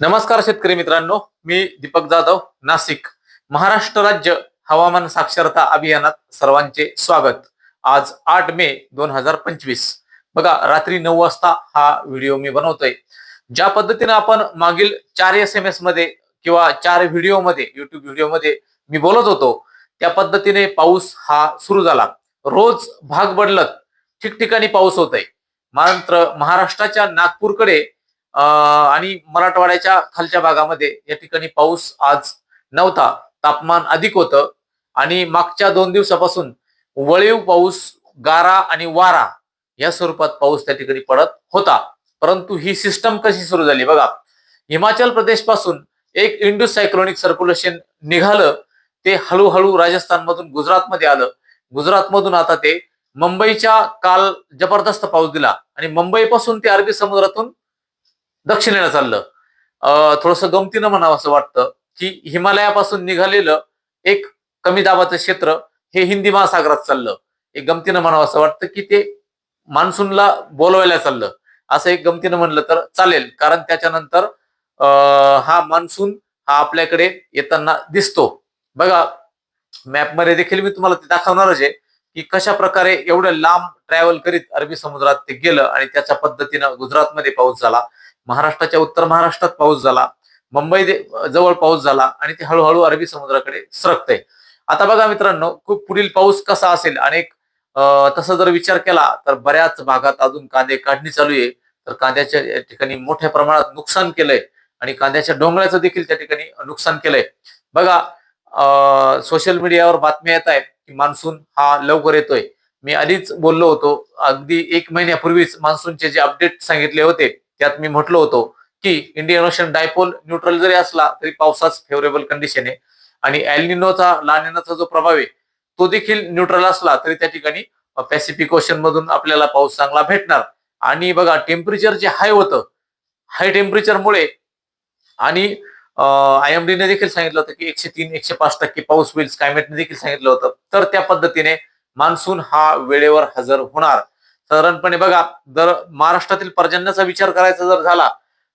नमस्कार शेतकरी मित्रांनो मी दीपक जाधव नाशिक महाराष्ट्र राज्य हवामान साक्षरता अभियानात सर्वांचे स्वागत. आज आठ मे दोन हजार पंचवीस. बघा रात्री नऊ वाजता हा व्हिडिओ मी बनवतोय. ज्या पद्धतीने आपण मागील चार एस एम एसमध्ये किंवा चार व्हिडिओमध्ये युट्यूब व्हिडिओमध्ये मी बोलत होतो त्या पद्धतीने पाऊस हा सुरू झाला. रोज भाग बदलत ठिकठिकाणी पाऊस होत आहे मात्र महाराष्ट्राच्या नागपूरकडे आणि मराठवाड्याच्या खालच्या भागामध्ये या ठिकाणी पाऊस आज नव्हता तापमान अधिक होतं. आणि मागच्या दोन दिवसापासून वळीव पाऊस गारा आणि वारा या स्वरूपात पाऊस त्या ठिकाणी पडत होता. परंतु ही सिस्टम कशी सुरू झाली? बघा हिमाचल प्रदेशपासून एक इंडो सायक्लोनिक सर्क्युलेशन निघालं ते हळूहळू राजस्थानमधून गुजरातमध्ये आलं. गुजरातमधून आता ते मुंबईच्या काल जबरदस्त पाऊस दिला आणि मुंबईपासून ते अरबी समुद्रातून दक्षिणेला चाललं. थोडस गमतीनं म्हणावं असं वाटतं की हिमालयापासून निघालेलं एक कमी दाबाचं क्षेत्र हे हिंदी महासागरात चाललं. एक गमतीनं म्हणावं असं वाटतं की ते मान्सूनला बोलवायला चाललं. असं एक गमतीनं म्हणलं तर चालेल. कारण त्याच्यानंतर हा मान्सून हा आपल्याकडे येताना दिसतो. बघा मॅपमध्ये देखील मी तुम्हाला ते दाखवणारच आहे की कशा प्रकारे एवढं लांब ट्रॅव्हल करीत अरबी समुद्रात ते गेलं आणि त्याच्या पद्धतीनं गुजरातमध्ये पाऊस झाला. महाराष्ट्राच्या उत्तर महाराष्ट्रात पाऊस झाला मुंबई जवळ पाऊस झाला आणि ते हळूहळू अरबी समुद्राकडे सरकतंय. आता बघा मित्रांनो खूप पुढील पाऊस कसा असेल अनेक तसा जर विचार केला तर बऱ्याच भागात अजून कांदे काढणी चालू आहे. तर कांद्याच्या या ठिकाणी मोठ्या प्रमाणात नुकसान केलंय आणि कांद्याच्या डोंगळ्याचं देखील त्या ठिकाणी नुकसान केलंय. बघा सोशल मीडियावर बातम्या येत आहेत की मान्सून हा लवकर येतोय. मी आधीच बोललो होतो अगदी एक महिन्यापूर्वीच मान्सूनचे जे अपडेट सांगितले होते त्यात मी म्हटलो होतो की इंडियन ओशन डायपोल न्यूट्रल जरी असला तरी पावसाच फेवरेबल कंडिशन आहे. आणि एल्निनोचा लानिनोचा जो प्रभाव आहे तो देखील न्यूट्रल असला तरी त्या ठिकाणी पॅसिफिक ओशन मधून आपल्याला पाऊस चांगला भेटणार. आणि बघा टेम्परेचर जे हाय होतं हाय टेम्परेचरमुळे आणि आय एम ने देखील सांगितलं होतं की एकशे तीन एकशे पाच टक्के पाऊस होईल स्कायमेटने देखील सांगितलं होतं. तर त्या पद्धतीने मान्सून हा वेळेवर हजर होणार. साधारणपणे बघा जर महाराष्ट्रातील पर्जन्याचा विचार करायचा जर झाला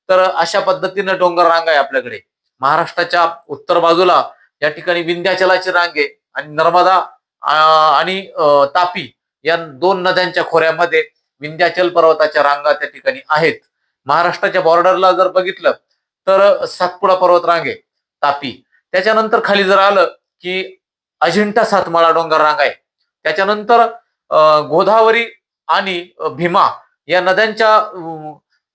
तर अशा पद्धतीनं डोंगर रांग आहे आपल्याकडे. महाराष्ट्राच्या उत्तर बाजूला या ठिकाणी विंध्याचलाची रांग आहे आणि नर्मदा आणि तापी या दोन नद्यांच्या खोऱ्यामध्ये विंध्याचल पर्वताच्या रांगा त्या ठिकाणी आहेत. महाराष्ट्राच्या बॉर्डरला जर बघितलं तर सातपुडा पर्वत रांगे तापी. त्याच्यानंतर खाली जर आलं की अजिंठा सातमाळा डोंगर रांग आहे. त्याच्यानंतर गोदावरी आणि भीमा या नद्यांच्या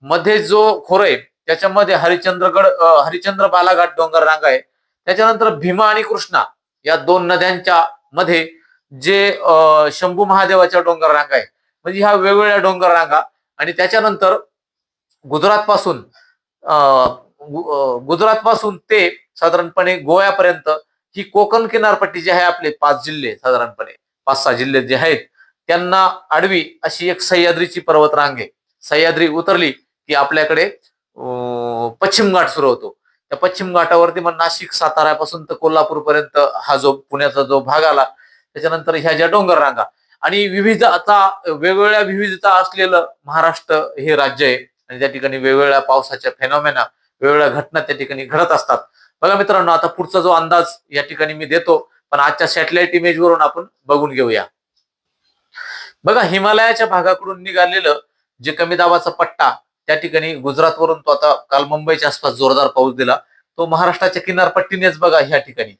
मध्ये जो खोर आहे त्याच्यामध्ये हरिचंद्रगड हरिचंद्र हरिश्चंद्र बालाघाट डोंगर रांग आहे. त्याच्यानंतर भीमा आणि कृष्णा या दोन नद्यांच्या मध्ये जे शंभू महादेवाच्या डोंगर रांगा आहे. म्हणजे ह्या वेगवेगळ्या डोंगर रांगा आणि त्याच्यानंतर गुजरात पासून गुजरात पासून ते साधारणपणे गोव्यापर्यंत ही कोकण किनारपट्टी जी आहे आपले पाच जिल्हे साधारणपणे पाच सहा जिल्हे जे आहेत त्यांना आडवी अशी एक सह्याद्रीची पर्वतरांग. आहे सह्याद्री उतरली की आपल्याकडे पश्चिम घाट सुरू होतो. त्या पश्चिम घाटावरती मग नाशिक साताऱ्यापासून तर कोल्हापूर पर्यंत हा जो पुण्याचा जो भाग आला त्याच्यानंतर ह्या ज्या डोंगर रांगा आणि विविध आता वेगवेगळ्या विविधता असलेलं महाराष्ट्र हे राज्य आहे. आणि त्या ठिकाणी वेगवेगळ्या पावसाच्या फेनॉमेना वेगवेगळ्या घटना त्या ठिकाणी घडत असतात. बघा मित्रांनो आता पुढचा जो अंदाज या ठिकाणी मी देतो पण आजच्या सॅटेलाइट इमेज वरून आपण बघून घेऊया. बघा हिमालयाच्या भागाकडून निघालेलं जे कमी दाबाचा पट्टा त्या ठिकाणी गुजरातवरून तो आता काल मुंबईच्या आसपास जोरदार पाऊस दिला. तो महाराष्ट्राच्या किनारपट्टीनेच बघा ह्या ठिकाणी.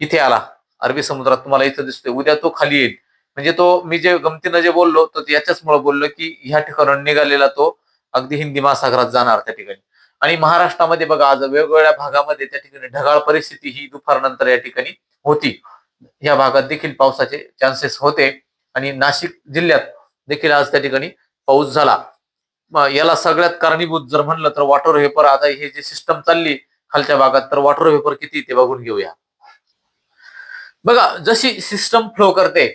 इथे आला. अरबी समुद्रात तुम्हाला इथं दिसतोय. उद्या तो खाली येईल. म्हणजे तो मी जे गमतीनं जे बोललो तो याच्याचमुळे बोललो की ह्या ठिकाणून निघालेला तो अगदी हिंदी महासागरात जाणार त्या ठिकाणी. आणि महाराष्ट्रामध्ये बघा आज वेगवेगळ्या भागामध्ये त्या ठिकाणी ढगाळ परिस्थिती ही दुपारनंतर या ठिकाणी होती. या भागात देखील पावसाचे चान्सेस होते. आणि नाशिक जिल्ह्यात देखील आज त्या ठिकाणी पाऊस झाला. याला सगळ्यात कारणीभूत जर म्हणलं तर वॉटर वेपर आता हे जे सिस्टम चालली खालच्या भागात तर वॉटर वेपर किती ते बघून घेऊया. बघा जशी सिस्टम फ्लो करते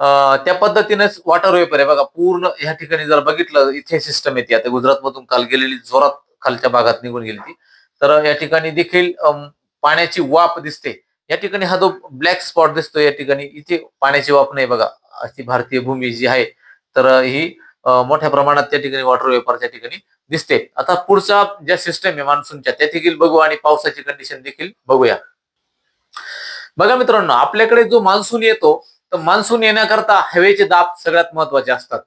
अं, त्या पद्धतीनेच वॉटर वेपर आहे. बघा पूर्ण ह्या ठिकाणी जर बघितलं इथे सिस्टम येते. आता गुजरातमधून काल गेलेली जोरात खालच्या भागात निघून गेली ती. तर या ठिकाणी देखील अं, पाण्याची वाफ दिसते. या ठिकाणी हा जो ब्लॅक स्पॉट दिसतो या ठिकाणी इथे पाण्याची वाफ नाही बघा. अशी भारतीय भूमी जी आहे तर ही मोठ्या प्रमाणात त्या ठिकाणी वॉटर वेपर त्या ठिकाणी दिसते. आता पुढचा ज्या सिस्टम आहे मान्सूनच्या त्या देखील बघू आणि पावसाची कंडिशन देखील बघूया. बघा मित्रांनो आपल्याकडे जो मान्सून येतो तर मान्सून येण्याकरता हवेचे दाब सगळ्यात महत्त्वाचे असतात.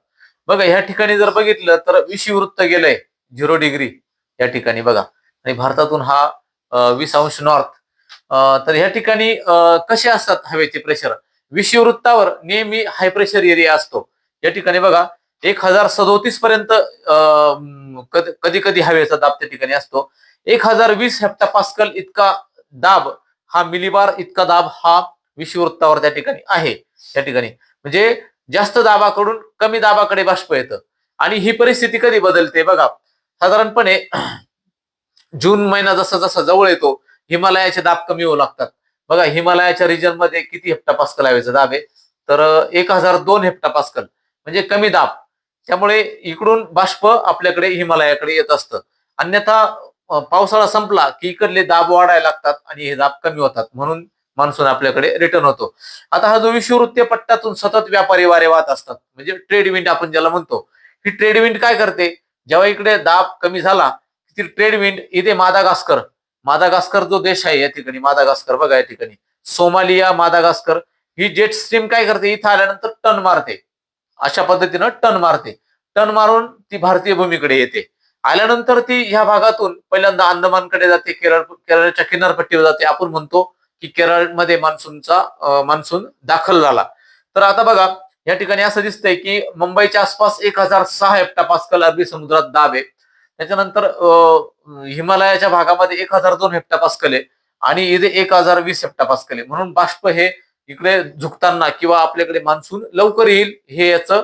बघा या ठिकाणी जर बघितलं तर विषुवृत्त गेलंय झिरो डिग्री या ठिकाणी बघा. आणि भारतातून हा वीस अंश नॉर्थ तर ह्या ठिकाणी कसे असतात हवेचे प्रेशर विषुववृत्तावर नेहमी हाय प्रेशर एरिया असतो. या ठिकाणी बघा एक हजार सदोतीस पर्यंत अं, कधी- कधी हवेचा दाब त्या ठिकाणी असतो. एक हजार वीस हेप्टा पास्कल इतका दाब हा मिलीबार इतका दाब हा विषुवृत्तावर त्या ठिकाणी आहे. त्या ठिकाणी. म्हणजे जास्त दाबाकडून कमी दाबाकडे बाष्प येतं. आणि ही परिस्थिती कधी बदलते बघा. साधारणपणे जून महिना जसा जसा जवळ येतो हिमालयाचे दाब कमी होऊ लागतात. बघा हिमालयाच्या रिजनमध्ये किती हेप्टा पास्कल हवेचा दाब. आहे तर एक हजार दोन हेप्टा पास्कल म्हणजे कमी दाब. त्यामुळे इकडून बाष्प आपल्याकडे हिमालयाकडे येत असतं. अन्यथा पावसाळा संपला की इकडले दाब वाढायला लागतात आणि हे दाब कमी होतात. म्हणून मान्सून आपल्याकडे रिटर्न होतो. आता हा जो विषुवृत्तीय पट्ट्यातून सतत व्यापारी वारे वाहत असतात. म्हणजे ट्रेड विंड आपण ज्याला म्हणतो. ही ट्रेड विंड काय करते? जेव्हा इकडे दाब कमी झाला ती ट्रेड विंड इथे मादागास्कर मादागास्कर जो देश आहे या ठिकाणी मादागास्कर बघा या ठिकाणी. सोमालिया मादागास्कर ही जेट स्ट्रीम काय करते? इथं आल्यानंतर टन मारते. अशा पद्धतीनं टन मारते. टन मारून ती भारतीय भूमीकडे येते. आल्यानंतर ती ह्या भागातून पहिल्यांदा अंदमानकडे जाते केरळ केरळच्या किनारपट्टीवर जाते. आपण म्हणतो की केरळमध्ये मान्सूनचा मान्सून दाखल झाला. तर आता बघा या ठिकाणी असं दिसतंय की मुंबईच्या आसपास एक हजार सहा हेप्टा पास्कल अरबी समुद्रात दाब आहे. त्याच्यानंतर हिमालयाच्या भागामध्ये एक हजार दोन हेप्टापास्कल आहे आणि इथे एक हजार वीस हेप्टापास्कल. आहे म्हणून बाष्प हे इकडे झुकताना किंवा आपल्याकडे मान्सून लवकर येईल हे याचं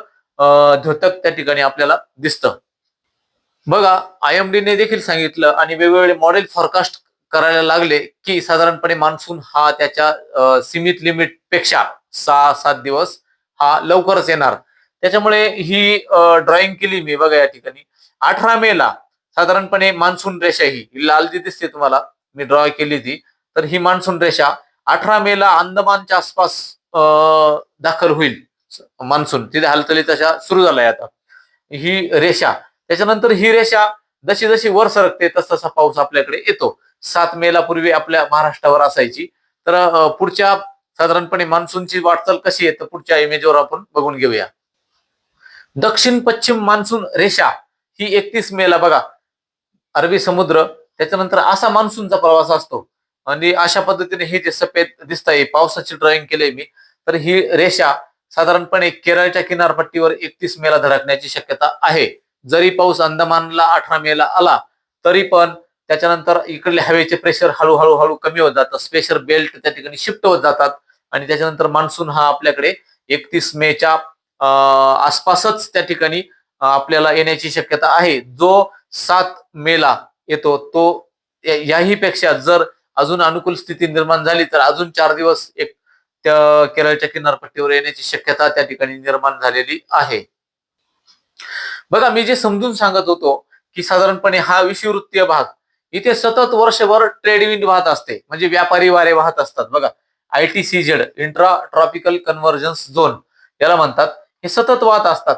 द्योतक त्या ठिकाणी आपल्याला दिसतं. बघा आय एम ने देखील सांगितलं आणि वेगवेगळे मॉडेल फॉरकास्ट करायला लागले की साधारणपणे मान्सून हा त्याच्या सीमित लिमिटपेक्षा सहा सात दिवस हा लवकरच येणार. त्याच्यामुळे ही ड्रॉइंग केली मी बघा या ठिकाणी. अठरा मे ला साधारणपणे मान्सून रेषा ही लाल जी दिसते तुम्हाला मी ड्रॉ केली ती तर ही मान्सून रेषा अठरा मे ला अंदमानच्या आसपास अं, दाखल होईल. मान्सून तिथे हालचाली तशा सुरू झालाय आता. ही रेषा त्याच्यानंतर ही रेषा जशी जशी वर सरकते तस तसा पाऊस आपल्याकडे येतो. सात मेला पूर्वी आपल्या महाराष्ट्रावर असायची. तर पुढच्या साधारणपणे मान्सूनची वाटचाल कशी आहे तर पुढच्या इमेजवर आपण बघून घेऊया. दक्षिण पश्चिम मान्सून रेषा ही एकतीस मेला बघा अरबी समुद्र त्याच्यानंतर असा मान्सूनचा प्रवास असतो. आणि अशा पद्धतीने हे जे सफेद दिसत आहे पावसाची ड्रॉइंग केले मी तर ही रेषा साधारणपणे केरळच्या किनारपट्टीवर एकतीस मेला धडकण्याची शक्यता आहे. जरी पाऊस अंदमानला अठरा मेला आला तरी पण त्याच्यानंतर इकडले हवेचे प्रेशर हळूहळू हळू कमी होत जातं. स्पेशल बेल्ट त्या ठिकाणी शिफ्ट होत जातात. आणि त्याच्यानंतर मान्सून हा आपल्याकडे एकतीस मेच्या आसपासच त्या ठिकाणी आपल्याला येण्याची शक्यता आहे. जो सात मेला येतो तो याही पेक्षा जर अजून अनुकूल स्थिती निर्माण झाली तर अजून चार दिवस एक त्या केरळच्या किनारपट्टीवर येण्याची शक्यता त्या ठिकाणी निर्माण झालेली आहे. बघा मी जे समजून सांगत होतो की साधारणपणे हा विषुवृत्तीय भाग इथे सतत वर्षभर ट्रेडविंड वाहत असते. म्हणजे व्यापारी वारे वाहत असतात. बघा I T C Z intra tropical convergence zone याला म्हणतात. हे सतत वाहत असतात.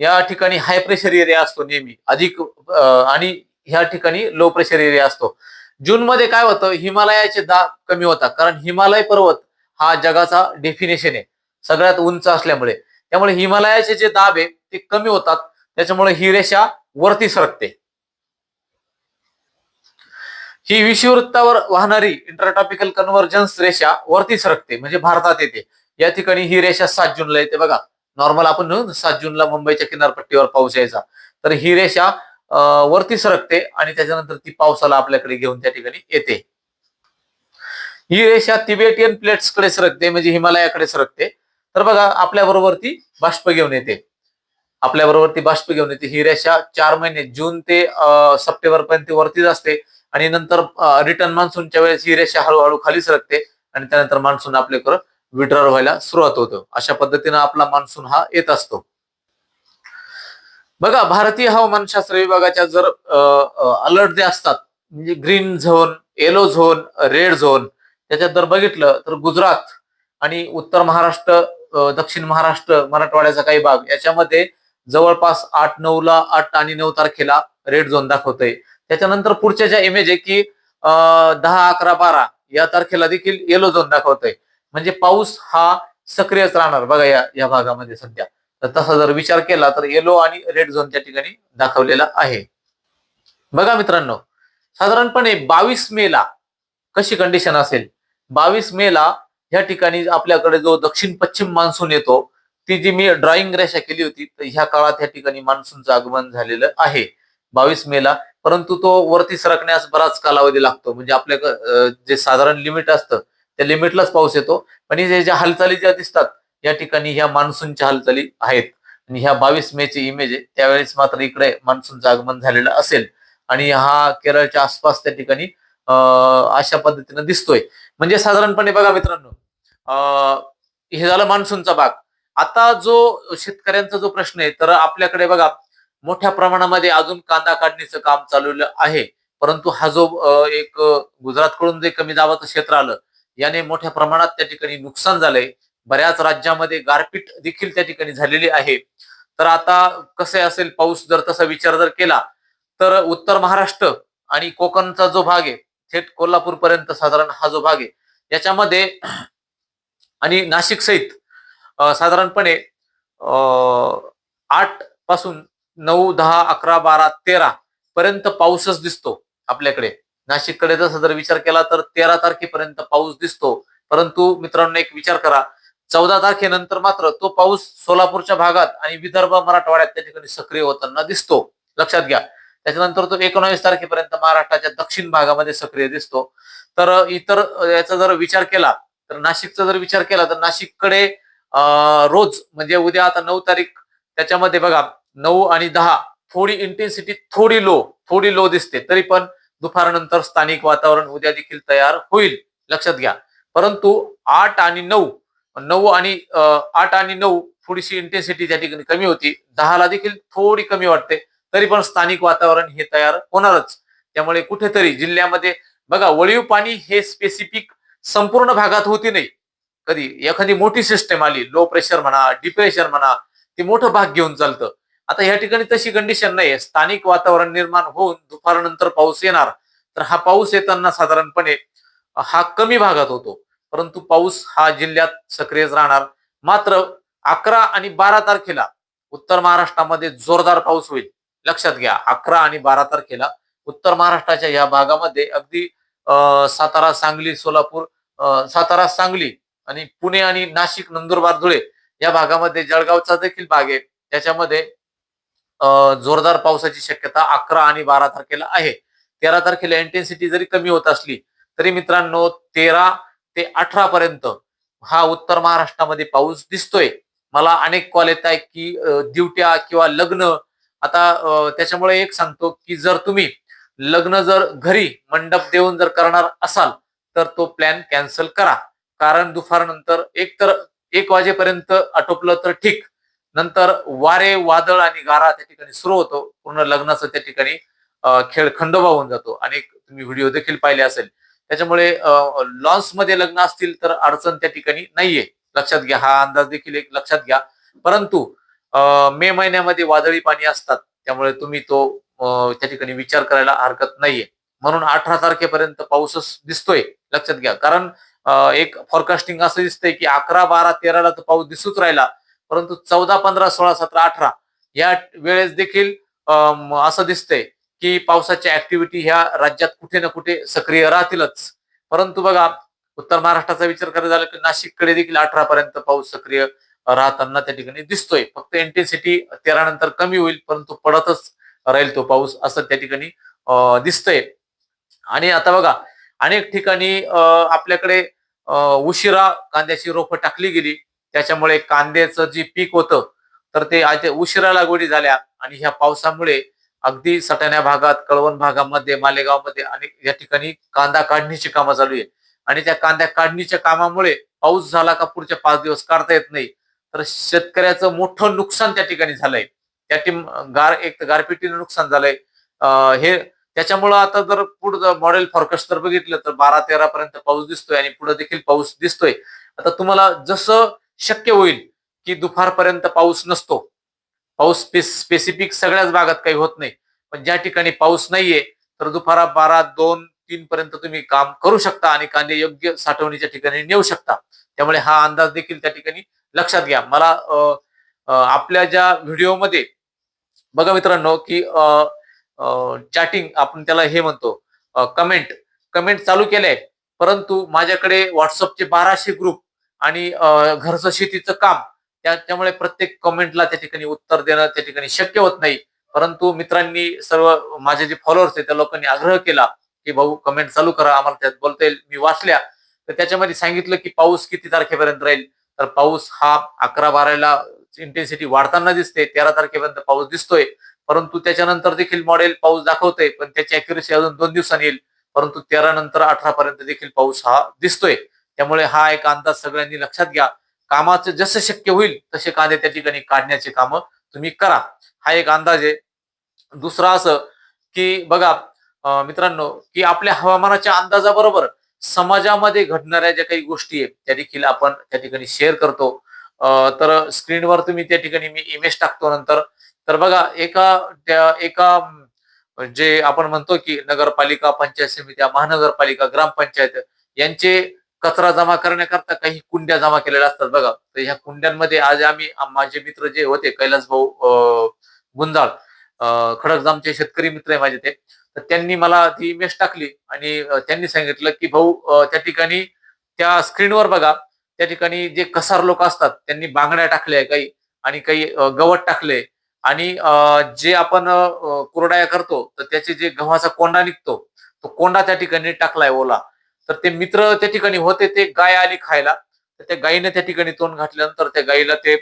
या ठिकाणी हाय प्रेशर एरिया असतो नेहमी. अधिक आणि ह्या ठिकाणी लो प्रेशर एरिया असतो. जून मध्ये काय होतं? हिमालयाचे दाब कमी होतात. कारण हिमालय पर्वत हा जगाचा डेफिनेशन आहे. सगळ्यात उंच असल्यामुळे. त्यामुळे हिमालयाचे जे दाब आहे ते कमी होतात. त्याच्यामुळे ही रेषा वरती सरकते. ही विषुववृत्तावर वाहणारी इंटरटॉपिकल कन्व्हर्जन्स रेषा वरती सरकते. म्हणजे भारतात येते. या ठिकाणी ही रेषा सात जूनला येते बघा. नॉर्मल आपण सात जूनला मुंबईच्या किनारपट्टीवर पाऊस यायचा. तर ही रेषा वरती सरकते आणि त्याच्यानंतर ती पावसाला आपल्याकडे घेऊन त्या ठिकाणी येते. ही रेषा तिबेटियन प्लेट्सकडे सरकते म्हणजे हिमालयाकडे सरकते. तर बघा आपल्या बरोबर ती बाष्प घेऊन येते. आपल्याबरोबर ती बाष्प घेऊन येते. ही रेषा चार महिने जून ते सप्टेंबर पर्यंत वरतीच असते. आणि नंतर रिटर्न मान्सूनच्या वेळेस ही रेषा हळूहळू खाली सरकते आणि त्यानंतर मान्सून आपल्याकडं विड्रॉल व्हायला सुरुवात होतो. अशा पद्धतीनं आपला मान्सून हा येत असतो. बघा भारतीय हवामानशास्त्र विभागाच्या जर अलर्ट जे असतात म्हणजे green zone yellow zone red zone त्याच्यात जर बघितलं तर गुजरात आणि उत्तर महाराष्ट्र दक्षिण महाराष्ट्र मराठवाड्याचा काही भाग याच्यामध्ये जवळपास आठ नऊ ला आठ आणि नऊ तारखेला रेड झोन दाखवतोय. त्याच्यानंतर पुढच्या ज्या इमेज आहे की अं, दहा अकरा बारा या तारखेला देखील येलो झोन दाखवतोय. म्हणजे पाऊस हा सक्रियच राहणार बघा या या भागामध्ये सध्या. तर तसा जर विचार केला तर येलो आणि रेड झोन त्या ठिकाणी दाखवलेला आहे. बघा मित्रांनो साधारणपणे बावीस मे ला कशी कंडिशन असेल? बावीस मे ला ह्या ठिकाणी आपल्याकडे जो दक्षिण पश्चिम मान्सून येतो ती जी मी ड्रॉइंग रेषा केली होती तर ह्या काळात ह्या ठिकाणी मान्सूनचं आगमन झालेलं आहे. बावीस मे ला परंतु तो वरती सरकण्यास बराच कालावधी लागतो. म्हणजे आपल्या जे साधारण लिमिट असतं त्या लिमिटलाच पाऊस येतो. पण हे ज्या हालचाली ज्या दिसतात या ठिकाणी ह्या मान्सूनच्या हालचाली आहेत. आणि ह्या बावीस मे ची इमेज आहे त्यावेळेस मात्र इकडे मान्सूनचं आगमन झालेलं असेल. आणि हा केरळच्या आसपास त्या ठिकाणी अं, अशा पद्धतीनं दिसतोय. म्हणजे साधारणपणे बघा मित्रांनो अं, हे झालं मान्सूनचा भाग. आता जो शेतकऱ्यांचा जो प्रश्न आहे तर आपल्याकडे बघा मोठ्या प्रमाणामध्ये अजून कांदा काढणीचं काम चालवलं आहे. परंतु हा जो एक गुजरातकडून जे कमी दाबाचं क्षेत्र आलं याने मोठ्या प्रमाणात त्या ठिकाणी नुकसान झालंय. बऱ्याच राज्यामध्ये गारपीट देखील त्या ठिकाणी झालेली आहे. तर आता कसे असेल पाऊस जर तसा विचार जर केला तर उत्तर महाराष्ट्र आणि कोकणचा जो भाग आहे थेट कोल्हापूर पर्यंत साधारण हा जो भाग आहे याच्यामध्ये आणि नाशिक सहित साधारणपणे अं, आठपासून नऊ दहा अकरा बारा तेरा पर्यंत पाऊसच दिसतो आपल्याकडे. नाशिककडे जसं जर विचार केला तर तेरा तारखेपर्यंत पाऊस दिसतो. परंतु मित्रांनो एक विचार करा. चौदा तारखेनंतर मात्र तो पाऊस सोलापूरच्या भागात आणि विदर्भ मराठवाड्यात त्या ठिकाणी सक्रिय होताना दिसतो. लक्षात घ्या. त्याच्यानंतर तो एकोणावीस तारखेपर्यंत महाराष्ट्राच्या दक्षिण भागामध्ये सक्रिय दिसतो. तर इतर याचा जर विचार केला तर नाशिकचा जर विचार केला तर नाशिककडे अं, रोज म्हणजे उद्या आता नऊ तारीख त्याच्यामध्ये बघा नऊ आणि दहा थोडी इंटेन्सिटी थोडी लो थोडी लो दिसते. तरी पण दुपारनंतर स्थानिक वातावरण उद्या देखील तयार होईल. लक्षात घ्या. परंतु आठ आणि नऊ नऊ आणि आठ आणि नऊ थोडीशी इंटेन्सिटी त्या ठिकाणी कमी होती. दहाला देखील थोडी कमी वाटते. तरी पण स्थानिक वातावरण हे तयार होणारच. त्यामुळे कुठेतरी जिल्ह्यामध्ये बघा वळीव पाणी हे स्पेसिफिक संपूर्ण भागात होती नाही. कधी एखादी मोठी सिस्टम आली लो प्रेशर म्हणा डिप्रेशर म्हणा ते मोठं भाग घेऊन चालतं. आता या ठिकाणी तशी कंडिशन नाहीये. स्थानिक वातावरण निर्माण होऊन दुपारनंतर पाऊस येणार. तर हा पाऊस येताना साधारणपणे हा कमी भागात होतो. परंतु पाऊस हा जिल्ह्यात सक्रियच राहणार. मात्र अकरा आणि बारा तारखेला उत्तर महाराष्ट्रामध्ये जोरदार पाऊस होईल. लक्षात घ्या अकरा आणि बारा तारखेला उत्तर महाराष्ट्राच्या या भागामध्ये अगदी अं, सातारा सांगली सोलापूर सातारा सांगली आणि पुणे आणि नाशिक नंदुरबार धुळे या भागामध्ये जळगावचा देखील भाग आहे. त्याच्यामध्ये जोरदार पावसाची शक्यता अकरा आणि बारा तारखेला आहे. तेरा तारखेला इंटेन्सिटी जरी कमी होत असली तरी मित्रांनो तेरा ते अठरा पर्यंत हा उत्तर महाराष्ट्रामध्ये पाऊस दिसतोय. मला अनेक कॉल येत आहे की दिवट्या किंवा लग्न. आता त्याच्यामुळे एक सांगतो की जर तुम्ही लग्न जर घरी मंडप देऊन जर करणार असाल तर तो प्लॅन कॅन्सल करा. कारण दुपारनंतर एक तर एक वाजेपर्यंत आटोपलं तर ठीक. नंतर वारे वादळ आणि गारा त्या ठिकाणी सुरू होतो. पूर्ण लग्नाचं त्या ठिकाणी खेळ खंडोबा होऊन जातो. आणि तुम्ही व्हिडिओ देखील पाहिले असेल. त्याच्यामुळे लॉन्समध्ये लग्न असतील तर अडचण त्या ठिकाणी नाहीये. लक्षात घ्या. हा अंदाज देखील एक लक्षात घ्या. परंतु मे महिन्यामध्ये वादळी पाणी असतात. त्यामुळे तुम्ही तो त्या ठिकाणी विचार करायला हरकत नाहीये. म्हणून अठरा तारखेपर्यंत पाऊसच दिसतोय. लक्षात घ्या. कारण एक फॉरकास्टिंग असं दिसतंय की अकरा बारा तेराला तर पाऊस दिसूच राहिला. परंतु चौदा पंधरा सोळा सतरा अठरा या वेळेस देखील अं, असं दिसतंय की पावसाच्या ऍक्टिव्हिटी ह्या राज्यात कुठे ना कुठे सक्रिय राहतीलच. परंतु बघा उत्तर महाराष्ट्राचा विचार करायला झाला की नाशिककडे देखील अठरा पर्यंत पाऊस सक्रिय राहताना त्या ठिकाणी दिसतोय. फक्त इंटेन्सिटी तेरा नंतर कमी होईल परंतु पडतच राहील तो पाऊस असं त्या ठिकाणी दिसतंय. आणि आता बघा अनेक ठिकाणी आपल्याकडे अं, उशिरा कांद्याची रोपं टाकली गेली. त्याच्यामुळे कांद्याचं जे पीक होतं तर ते आज उशिरा लागवडी झाल्या आणि ह्या पावसामुळे अगदी सटाण्या भागात कळवण भागामध्ये मालेगावमध्ये आणि या ठिकाणी कांदा काढणीची कामं चालू आहे आणि त्या कांद्या काढणीच्या कामामुळे पाऊस झाला का पुढच्या पाच दिवस काढता येत नाही. तर शेतकऱ्याचं मोठं नुकसान त्या ठिकाणी झालंय. त्या टीम गार एक गारपिटीनं नुकसान झालंय. हे त्याच्यामुळं आता जर पुढं मॉडेल फॉरकास्ट जर बघितलं तर बारा तेरा पर्यंत पाऊस दिसतोय आणि पुढे देखील पाऊस दिसतोय. आता तुम्हाला जसं शक्य होईल की दुपारपर्यंत पाऊस नसतो. पाऊस स्पेसिफिक सगळ्याच भागात काही होत नाही. पण ज्या ठिकाणी पाऊस नाहीये तर दुपारा बारा दोन तीन पर्यंत तुम्ही काम करू शकता आणि कांदे योग्य साठवणीच्या ठिकाणी नेऊ शकता. त्यामुळे हा अंदाज देखील त्या ठिकाणी लक्षात घ्या. मला आपल्या ज्या व्हिडिओमध्ये बघा मित्रांनो की चॅटिंग आपण त्याला हे म्हणतो कमेंट. कमेंट चालू केलंय परंतु माझ्याकडे व्हॉट्सअपचे बाराशे ग्रुप आणि घरचं शेतीचं काम त्यामुळे प्रत्येक कमेंटला त्या ठिकाणी उत्तर देणं त्या ठिकाणी शक्य होत नाही. परंतु मित्रांनी सर्व माझे जे फॉलोअर्स आहेत त्या लोकांनी आग्रह केला की भाऊ कमेंट चालू करा आम्हाला त्यात बोलता येईल मी वाचल्या. तर त्याच्यामध्ये सांगितलं की पाऊस किती तारखेपर्यंत राहील? तर पाऊस हा अकरा बाराला इंटेन्सिटी वाढताना दिसते तेरा तारखेपर्यंत पाऊस दिसतोय. परंतु त्याच्यानंतर देखील मॉडेल पाऊस दाखवतोय पण त्याची अॅक्युरेसी अजून दोन दिवसांनी येईल. परंतु तेरा नंतर अठरा पर्यंत देखील पाऊस हा दिसतोय. त्यामुळे हा एक अंदाज सगळ्यांनी लक्षात घ्या. कामाचं जसं शक्य होईल तसे कांदे त्या ठिकाणी काढण्याचे कामं तुम्ही करा. हा एक अंदाज आहे. दुसरा असं की बघा मित्रांनो की आपल्या हवामानाच्या अंदाजाबरोबर समाजामध्ये घडणाऱ्या ज्या काही गोष्टी आहेत त्या देखील आपण त्या ठिकाणी शेअर करतो. तर स्क्रीनवर तुम्ही त्या ठिकाणी मी इमेज टाकतो नंतर. तर बघा एका त्या एका जे आपण म्हणतो की नगरपालिका पंचायत समित्या महानगरपालिका ग्रामपंचायत यांचे कचरा जमा करण्याकरता काही कुंड्या जमा केलेल्या असतात बघा. तर ह्या कुंड्यांमध्ये आज आम्ही माझे मित्र जे होते कैलास भाऊ गुंजाळ खडकजामचे शेतकरी मित्र आहे माझे ते. तर त्यांनी मला ती इमेज टाकली आणि त्यांनी सांगितलं की भाऊ त्या ठिकाणी त्या स्क्रीनवर बघा. त्या ठिकाणी जे कसार लोक असतात त्यांनी बांगड्या टाकल्या काही आणि काही गवत टाकले आणि जे आपण कुरडाया करतो तर त्याचे जे गव्हाचा कोंडा निघतो तो कोंडा त्या ठिकाणी टाकलाय ओला. तर ते मित्र त्या ठिकाणी होते ते गाय आली खायला. तर त्या गायीने त्या ठिकाणी तोंड घातल्यानंतर त्या गायीला ते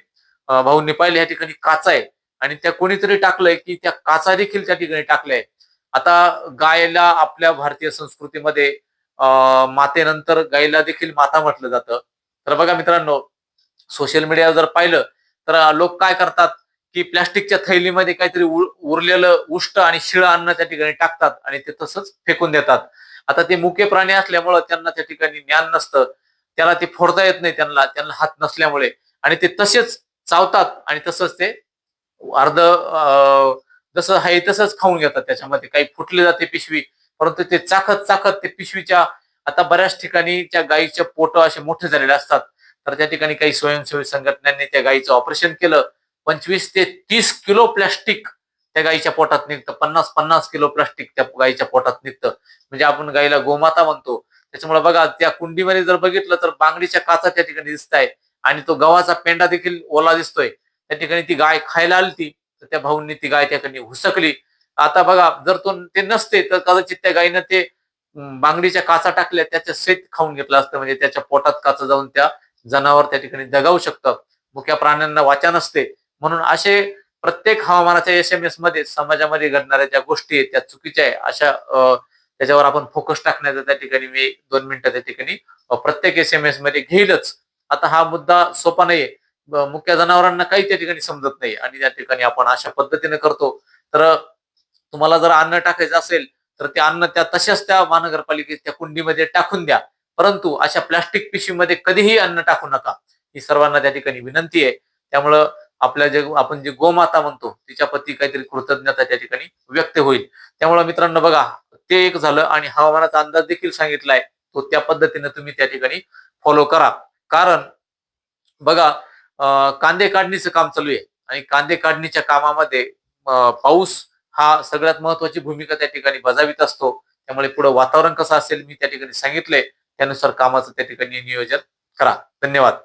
भाऊंनी पाहिले या ठिकाणी काचा आहे. आणि त्या कोणीतरी टाकलंय की त्या काचा देखील त्या ठिकाणी टाकल्या आहे आता गायला आपल्या भारतीय संस्कृतीमध्ये मातेनंतर गायीला देखील माता म्हटलं जातं. तर बघा मित्रांनो सोशल मीडियावर जर पाहिलं तर लोक काय करतात की प्लॅस्टिकच्या थैलीमध्ये काहीतरी उरलेलं उष्ट आणि शिळं अन्न त्या ठिकाणी टाकतात आणि ते तसंच फेकून देतात. आता ते मुके प्राणी असल्यामुळं त्यांना त्या ठिकाणी ज्ञान नसतं. त्याला ते फोडता येत नाही त्यांना त्यांना हात नसल्यामुळे. आणि ते तसेच चावतात आणि तसंच ते अर्ध जसं आहे तसंच खाऊन घेतात. त्याच्यामध्ये काही फुटले जाते पिशवी परंतु ते चाकत चाकत ते पिशवीच्या आता बऱ्याच ठिकाणी त्या गायीचे पोट असे मोठे झालेले असतात. तर त्या ठिकाणी काही स्वयंसेवी संघटनांनी त्या गायीचं ऑपरेशन केलं. पंचवीस ते तीस किलो प्लॅस्टिक त्या गायीच्या पोटात निघतं. पन्नास पन्नास किलो प्लास्टिक त्या गायीच्या पोटात निघतं. म्हणजे आपण गायीला गोमाता म्हणतो. त्याच्यामुळे बघा त्या कुंडीमध्ये जर बघितलं तर बांगडीच्या काचा त्या ठिकाणी दिसत आहे आणि तो गव्हाचा पेंडा देखील ओला दिसतोय. त्या ठिकाणी ती गाय खायला आली तर त्या भाऊंनी ती गाय त्या ठिकाणी हुसकली. आता बघा जर तो ते नसते तर कदाचित त्या गायीनं ते बांगडीच्या काचा टाकल्या त्याच्या शेत खाऊन घेतलं असतं. म्हणजे त्याच्या पोटात काचा जाऊन त्या जनावर त्या ठिकाणी दगावू शकतं. मुख्या प्राण्यांना वाचा नसते. म्हणून असे प्रत्येक हवामानाच्या एस एम एसमध्ये समाजामध्ये घडणाऱ्या ज्या गोष्टी आहेत त्या चुकीच्या आहे अशा त्याच्यावर आपण फोकस टाकण्याचा त्या ठिकाणी मी दोन मिनिटं त्या ठिकाणी प्रत्येक एस एम एसमध्ये घेईलच. आता हा मुद्दा सोपा नाहीये. मुख्य जनावरांना काही त्या ठिकाणी समजत नाही आणि त्या ठिकाणी आपण अशा पद्धतीने करतो. तर तुम्हाला जर अन्न टाकायचं असेल तर ते अन्न त्या तशाच त्या महानगरपालिकेत त्या कुंडीमध्ये टाकून द्या. परंतु अशा प्लास्टिक पिशवीमध्ये कधीही अन्न टाकू नका. ही सर्वांना त्या ठिकाणी विनंती आहे. त्यामुळं आपल्या जे आपण जे गोमाता म्हणतो तिच्या प्रती काहीतरी कृतज्ञता त्या ठिकाणी व्यक्त होईल. त्यामुळे मित्रांनो बघा ते एक झालं आणि हवामानाचा अंदाज देखील सांगितलाय. तो त्या पद्धतीने तुम्ही त्या ठिकाणी फॉलो करा. कारण बघा कांदे काढणीचं काम चालू आहे. आणि कांदे काढणीच्या कामामध्ये पाऊस हा सगळ्यात महत्वाची भूमिका त्या ठिकाणी बजावित असतो. त्यामुळे पुढे वातावरण कसं असेल मी त्या ठिकाणी सांगितलंय. त्यानुसार कामाचं त्या ठिकाणी नियोजन करा. धन्यवाद.